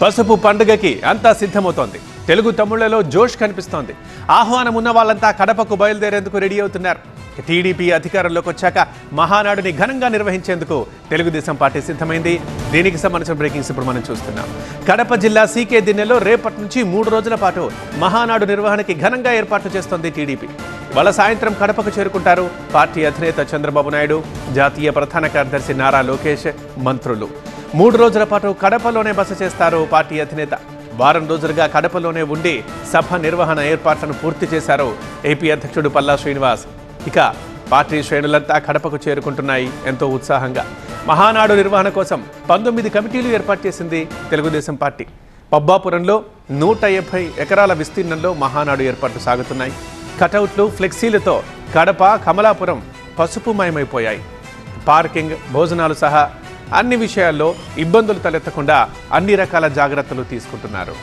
పసుపు పండుగకి అంతా సిద్ధమవుతోంది. తెలుగు తమ్ముళ్ళలో జోష్ కనిపిస్తోంది. ఆహ్వానం ఉన్న వాళ్ళంతా కడపకు బయలుదేరేందుకు రెడీ అవుతున్నారు. టీడీపీ అధికారంలోకి వచ్చాక మహానాడుని ఘనంగా నిర్వహించేందుకు తెలుగుదేశం పార్టీ సిద్ధమైంది. దీనికి సంబంధించిన బ్రేకింగ్స్ ఇప్పుడు మనం చూస్తున్నాం. కడప జిల్లా సీకే దిన్నెలో రేపటి నుంచి మూడు రోజుల పాటు మహానాడు నిర్వహణకి ఘనంగా ఏర్పాట్లు చేస్తోంది టీడీపీ. వాళ్ళ సాయంత్రం కడపకు చేరుకుంటారు పార్టీ అధినేత చంద్రబాబు నాయుడు జాతీయ ప్రధాన కార్యదర్శి నారా లోకేష్ మంత్రులు. మూడు రోజుల పాటు కడపలోనే బస చేస్తారు పార్టీ అధినేత. వారం రోజులుగా కడపలోనే ఉండి సభ నిర్వహణ ఏర్పాట్లను పూర్తి చేశారు ఏపీ అధ్యక్షుడు పల్లా శ్రీనివాస్. ఇక పార్టీ శ్రేణులంతా కడపకు చేరుకుంటున్నాయి ఎంతో ఉత్సాహంగా. మహానాడు నిర్వహణ కోసం పంతొమ్మిది కమిటీలు ఏర్పాటు చేసింది తెలుగుదేశం పార్టీ. పబ్బాపురంలో నూట ఎనభై ఎకరాల విస్తీర్ణంలో మహానాడు ఏర్పాట్లు సాగుతున్నాయి. కటౌట్లు ఫ్లెక్సీలతో కడప కమలాపురం పసుపుమయమైపోయాయి పార్కింగ్ భోజనాలు సహా అన్ని విషయాల్లో ఇబ్బందులు తలెత్తకుండా అన్ని రకాల జాగ్రత్తలు తీసుకుంటున్నారు.